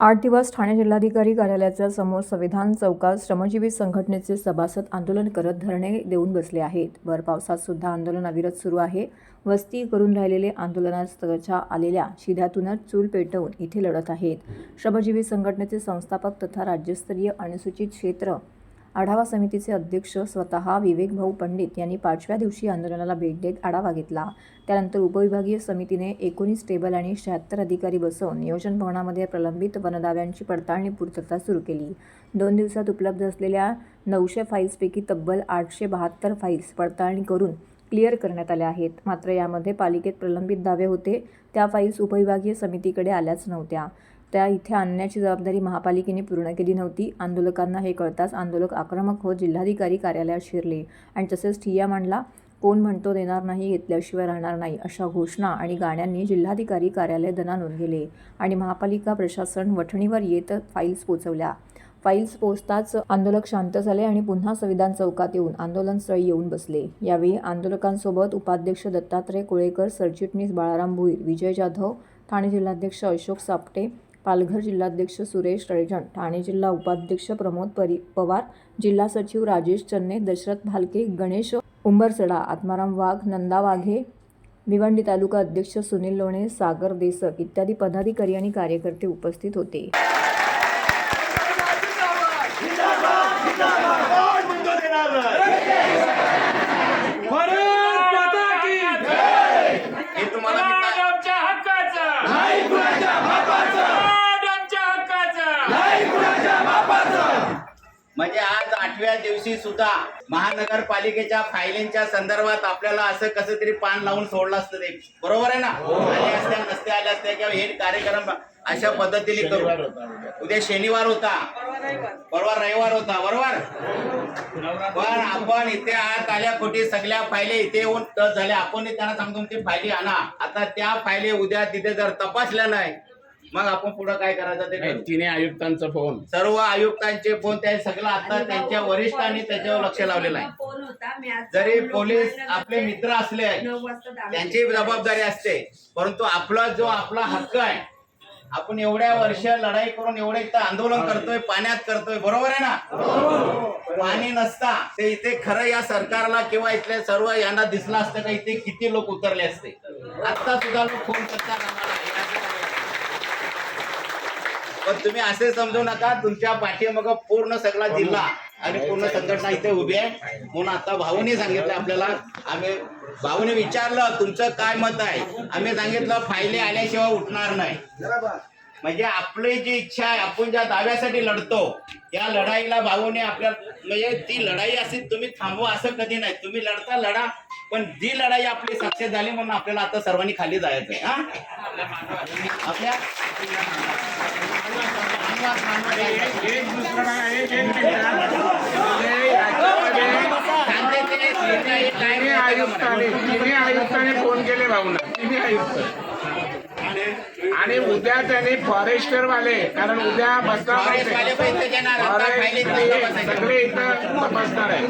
आठ दिवस ठाणे जिल्हाधिकारी कार्यालयाच्या समोर संविधान चौकात श्रमजीवी संघटनेचे सभासद आंदोलन करत धरणे देऊन बसले आहेत. भर पावसात सुद्धा आंदोलन अविरत सुरू आहे. वस्ती करून राहिलेले आंदोलनास्तच्या आलेल्या शिध्यातूनच चूल पेटवून इथे लढत आहेत. श्रमजीवी संघटनेचे संस्थापक तथा राज्यस्तरीय अनुसूचित क्षेत्र आढावा समितीचे अध्यक्ष स्वतः विवेक भाऊ पंडित यांनी पाचव्या दिवशी आंदोलनाला भेट देत आढावा घेतला. त्यानंतर उपविभागीय समितीने एकोणीस टेबल आणि शहात्तर अधिकारी बसवून नियोजन भवनामध्ये प्रलंबित वनदाव्यांची पडताळणी पूर्तता सुरू केली. दोन दिवसात उपलब्ध असलेल्या नऊशे फाईल्सपैकी तब्बल आठशे बहात्तर फाईल्स पडताळणी करून क्लिअर करण्यात आल्या आहेत. मात्र यामध्ये पालिकेत प्रलंबित दावे होते. त्या फाईल्स उपविभागीय समितीकडे आल्याच नव्हत्या. त्या इथे आणण्याची जबाबदारी महापालिकेने पूर्ण केली नव्हती. आंदोलकांना हे कळताच आंदोलक आक्रमक होत जिल्हाधिकारी कार्यालयात शिरले. आणि तसेच ठिय्या मांडला कोण म्हणतो देणार नाही घेतल्याशिवाय राहणार नाही अशा घोषणा आणि गाण्यांनी जिल्हाधिकारी कार्यालय दनानून गेले आणि महापालिका प्रशासन वठणीवर येत फाईल्स पोचवल्या. फाईल्स पोचताच आंदोलक शांत झाले आणि पुन्हा संविधान चौकात येऊन आंदोलनस्थळी येऊन बसले. यावेळी आंदोलकांसोबत उपाध्यक्ष दत्तात्रय कोळेकर सरचिटणीस बाळाराम भुईर विजय जाधव ठाणे जिल्हाध्यक्ष अशोक सापटे पालघर जिल्हाध्यक्ष सुरेश रळजण ठाणे जिल्हा उपाध्यक्ष प्रमोद परी पवार जिल्हा सचिव राजेश चन्ने दशरथ भालके गणेश उंबरसडा आत्माराम वाघ नंदा वाघे भिवंडी तालुका अध्यक्ष सुनील लोणे सागर देसक इत्यादी पदाधिकारी आणि कार्यकर्ते उपस्थित होते कोण म्हणतो देणार नाही? भारत माता की हे तुम्हाला मी काय- आमच्या हक्काचं नाही कुणाच्या बापाचं आमच्या हक्काचं नाही कुणाच्या बापाचं म्हणजे आज आठव्या दिवशी सुद्धा महानगरपालिकेच्या फायलिंगच्या संदर्भात आपल्याला असं कसं तरी पान लावून सोडलं असतं ते. बरोबर आहे ना? आले असत्या नसते आले असत्या किंवा हे कार्यक्रम अशा पद्धतीने करू. उद्या. शनिवार होता. परवा रविवार. होता बरोबर? पण आपण इथे आत आल्या खोटी सगळ्या फायली इथे येऊन टच झाल्या. आपण त्यांना सांगतो ते फायली आणा. आता त्या फायली उद्या तिथे जर तपासल्या नाही मग आपण पुढे काय करायचं ते करू. तिने आयुक्तांचा फोन. सर्व आयुक्तांचे फोन त्या सगळं आता त्यांच्या वरिष्ठांनी त्याच्यावर लक्ष लावलेलं आहे. फोन होता मी आज जरी पोलीस आपले मित्र असले नऊ वाजता दाखल त्यांची जबाबदारी असते. परंतु आपला जो आपला हक्क आहे आपण एवढ्या वर्ष लढाई करून एवढे इथं आंदोलन करतोय पाण्यात करतोय बरोबर आहे ना? पाणी नसता ते इथे खरं या सरकारला किंवा इथल्या सर्व यांना दिसलं असतं का इथे किती लोक उतरले असते. आता सुद्धा लोक फोन करतात पण तुम्ही असे समजू नका तुमच्या पाठीमाग पूर्ण सगळा जिल्हा आणि पूर्ण संघटना इथे उभी आहे. म्हणून आता भाऊने सांगितलं आपल्याला आम्ही भाऊने विचारलं तुमचं काय मत आहे? आम्ही सांगितलं फायले आल्याशिवाय उठणार नाही. म्हणजे आपली जी इच्छा आहे आपण ज्या दाव्यासाठी लढतो या लढाईला भाऊने आपल्या म्हणजे ती लढाई अशी तुम्ही थांबवा असं कधी नाही. तुम्ही लढता लढा पण जी लढाई आपली सक्सेस झाली म्हणून आपल्याला आता सर्वांनी खाली जायचं आहे हा? आपल्या तिन्ही आयुक्ताने म्हणा. तिन्ही आयुक्ताने फोन केले भाऊना तिन्ही आयुक्त आणि उद्या त्यांनी फॉरेस्टर वाले कारण उद्या बसणार तपासायचे. सगळे इथं तपासणार आहे